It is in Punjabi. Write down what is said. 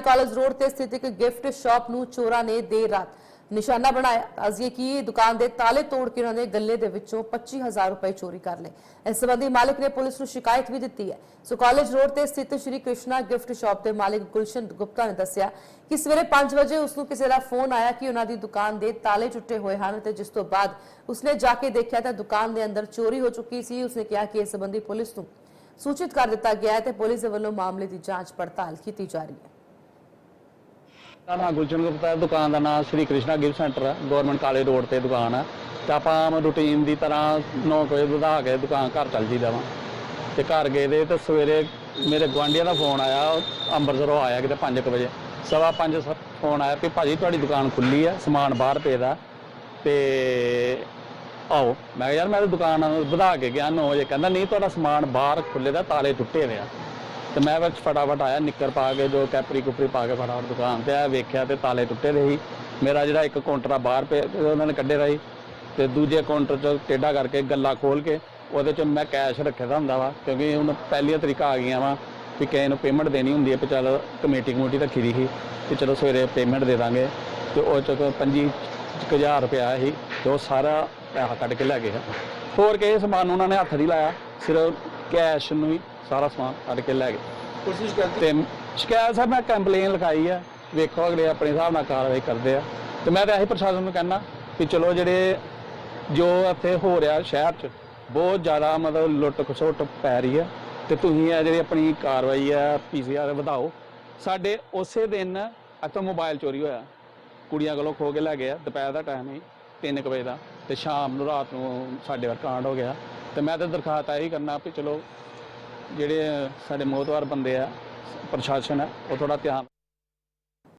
ਸਰਕਾਰੀ ਕਾਲਜ ਰੋਡ ਤੇ ਸਥਿਤ ਇੱਕ ਗਿਫਟ ਸ਼ਾਪ ਨੂੰ ਚੋਰਾਂ ਨੇ ਦੇਰ ਰਾਤ ਨਿਸ਼ਾਨਾ ਬਣਾਇਆ ਅਜੇ ਕਿ ਦੁਕਾਨ ਦੇ ਤਾਲੇ ਤੋੜ ਕੇ ਉਹਨਾਂ ਨੇ ਗੱਲੇ ਦੇ ਵਿੱਚੋਂ 25000 ਰੁਪਏ ਚੋਰੀ ਕਰ ਲਏ ਇਸ ਸੰਬੰਧੀ ਮਾਲਕ ਨੇ ਪੁਲਿਸ ਨੂੰ ਸ਼ਿਕਾਇਤ ਵੀ ਦਿੱਤੀ ਹੈ ਸੋ ਕਾਲਜ ਰੋਡ ਤੇ ਸਥਿਤ ਸ਼੍ਰੀ ਕ੍ਰਿਸ਼ਨਾ ਗਿਫਟ ਸ਼ਾਪ ਦੇ ਮਾਲਕ ਗੁਲਸ਼ਨ ਗੁਪਤਾ ਨੇ ਦੱਸਿਆ ਕਿ ਸਵੇਰੇ 5 ਵਜੇ ਉਸ ਨੂੰ ਕਿਸੇ ਦਾ ਫੋਨ ਆਇਆ ਕਿ ਉਹਨਾਂ ਦੀ ਦੁਕਾਨ ਦੇ ਤਾਲੇ ਟੁੱਟੇ ਹੋਏ ਹਨ ਤੇ ਜਿਸ ਤੋਂ ਬਾਅਦ ਉਸਨੇ ਜਾ ਕੇ ਦੇਖਿਆ ਤਾਂ ਦੁਕਾਨ ਦੇ ਅੰਦਰ ਚੋਰੀ ਹੋ ਚੁੱਕੀ ਸੀ ਉਸਨੇ ਕਿਹਾ ਕਿ ਇਸ ਸੰਬੰਧੀ ਪੁਲਿਸ ਨੂੰ ਸੂਚਿਤ ਕਰ ਦਿੱਤਾ ਗਿਆ ਹੈ ਤੇ ਪੁਲਿਸ ਦੇ ਵੱਲੋਂ ਮਾਮਲੇ ਦੀ ਜਾਂਚ ਪੜਤਾਲ ਕੀਤੀ ਜਾ ਰਹੀ ਹੈ ਮੇਰਾ ਨਾਮ ਗੁਲਸ਼ਨ ਗੁਪਤਾ ਹੈ, ਦੁਕਾਨ ਦਾ ਨਾਮ ਸ਼੍ਰੀ ਕ੍ਰਿਸ਼ਨਾ ਗਿਫਟ ਸੈਂਟਰ ਹੈ ਗਵਰਨਮੈਂਟ ਕਾਲਜ ਰੋਡ ਤੇ ਦੁਕਾਨ ਹੈ। ਤੇ ਆਪਾਂ ਆਮ ਰੂਟੀਨ ਦੀ ਤਰ੍ਹਾਂ 9 ਵਜੇ ਵਧਾ ਕੇ ਦੁਕਾਨ ਘਰ ਚੱਲ ਜੀਦਾ ਵਾ। ਤੇ ਘਰ ਗਏ ਦੇ ਤੇ ਸਵੇਰੇ ਮੇਰੇ ਗੁਆਂਢੀਆਂ ਦਾ ਫੋਨ ਆਇਆ, ਉਹ ਅੰਮ੍ਰਿਤਸਰੋਂ ਆਇਆ ਕਿਤੇ 5 ਵਜੇ। ਸਵਾ 5 ਫੋਨ ਆਇਆ ਕਿ ਭਾਜੀ ਤੁਹਾਡੀ ਦੁਕਾਨ ਖੁੱਲੀ ਹੈ, ਸਮਾਨ ਬਾਹਰ ਪਿਆ ਦਾ। ਤੇ ਆਓ, ਮੈਂ ਕਿਹਾ ਯਾਰ ਮੈਂ ਦੁਕਾਨ ਵਧਾ ਕੇ ਗਿਆ 9 ਵਜੇ। ਕਹਿੰਦਾ, ਨਹੀਂ, ਤੁਹਾਡਾ ਸਮਾਨ ਬਾਹਰ ਖੁੱਲੇ ਦਾ, ਤਾਲੇ ਟੁੱਟੇ ਹੋਏ ਆ। ਤੇ ਮੈਂ ਵਿੱਚ ਫਟਾਫਟ ਆਇਆ, ਨਿੱਕਰ ਪਾ ਕੇ, ਜੋ ਕੈਪਰੀ ਕੁਪਰੀ ਪਾ ਕੇ ਫਟਾਫਟ ਦੁਕਾਨ ਤੇ ਆਇਆ, ਵੇਖਿਆ ਤੇ ਤਾਲੇ ਟੁੱਟੇ ਦੇ ਸੀ। ਮੇਰਾ ਜਿਹੜਾ ਇੱਕ ਕਾਊਂਟਰ ਆ ਬਾਹਰ ਪਿਆ, ਤੇ ਉਹਨਾਂ ਨੇ ਕੱਢੇ ਦਾ ਸੀ। ਤੇ ਦੂਜੇ ਕਾਊਂਟਰ 'ਚ ਟੇਢਾ ਕਰਕੇ ਗੱਲਾ ਖੋਲ ਕੇ, ਉਹਦੇ 'ਚ ਮੈਂ ਕੈਸ਼ ਰੱਖਿਆ ਦਾ ਹੁੰਦਾ ਵਾ, ਕਿਉਂਕਿ ਹੁਣ ਪਹਿਲੀਆਂ ਤਰੀਕਾ ਆ ਗਈਆਂ ਵਾ ਵੀ ਕਿਸੇ ਨੂੰ ਪੇਮੈਂਟ ਦੇਣੀ ਹੁੰਦੀ ਹੈ ਵੀ ਚੱਲ ਕਮੇਟੀ ਕਮੇਟੀ ਰੱਖੀ ਦੀ ਸੀ ਤੇ ਚਲੋ ਸਵੇਰੇ ਪੇਮੈਂਟ ਦੇ ਦਾਂਗੇ। ਤੇ ਉਹ 'ਚ ਕੋਈ ਪੰਜੀ ਕੁ ਹਜ਼ਾਰ ਰੁਪਇਆ ਸੀ, ਤੇ ਉਹ ਸਾਰਾ ਪੈਸਾ ਕੱਢ ਕੇ ਲੈ ਗਏ। ਹੋਰ ਕਿਸੇ ਸਮਾਨ ਉਹਨਾਂ ਨੇ ਹੱਥ ਨਹੀਂ ਲਾਇਆ, ਸਿਰਫ ਕੈਸ਼ ਨੂੰ ਹੀ ਸਾਰਾ ਸਮਾਨ ਕੱਢ ਕੇ ਲੈ ਗਏ। ਕੋਸ਼ਿਸ਼ ਕਰਦੀ ਤੇ ਸ਼ਿਕਾਇਤ ਸਰ ਮੈਂ ਕੰਪਲੇਨ ਲਿਖਾਈ ਆ। ਵੇਖੋ ਅਗਲੇ ਆਪਣੇ ਹਿਸਾਬ ਨਾਲ ਕਾਰਵਾਈ ਕਰਦੇ ਆ। ਤੇ ਮੈਂ ਤਾਂ ਇਹੀ ਪ੍ਰਸ਼ਾਸਨ ਨੂੰ ਕਹਿਣਾ ਕਿ ਚਲੋ ਜਿਹੜੇ ਜੋ ਇੱਥੇ ਹੋ ਰਿਹਾ ਸ਼ਹਿਰ 'ਚ ਬਹੁਤ ਜ਼ਿਆਦਾ ਮਤਲਬ ਲੁੱਟ ਖਸੁੱਟ ਪੈ ਰਹੀ ਆ। ਤੇ ਤੁਸੀਂ ਇਹ ਜਿਹੜੀ ਆਪਣੀ ਕਾਰਵਾਈ ਆ ਪੀਸੀਆਰ ਵਧਾਓ। ਸਾਡੇ ਉਸੇ ਦਿਨ ਇੱਥੋਂ ਮੋਬਾਈਲ ਚੋਰੀ ਹੋਇਆ। ਕੁੜੀਆਂ ਕੋਲੋਂ ਖੋ ਕੇ ਲੈ ਗਏ ਆ ਦੁਪਹਿਰ ਦਾ ਟਾਈਮ ਸੀ 3 ਵਜੇ ਦਾ। ਤੇ ਸ਼ਾਮ ਨੂੰ ਰਾਤ ਨੂੰ ਸਾਡੇ ਵਰ ਕਾਂਡ ਹੋ ਗਿਆ। ਤੇ ਮੈਂ ਤਾਂ ਦਰਖਾਸਤ ਇਹੀ ਕਰਨਾ ਵੀ ਚਲੋ ਜਿਹੜੇ ਸਾਡੇ ਮੋਹਤਵਾਰ ਬੰਦੇ ਆ ਪ੍ਰਸ਼ਾਸਨ ਹੈ ਉਹ ਥੋੜਾ ਧਿਆਨ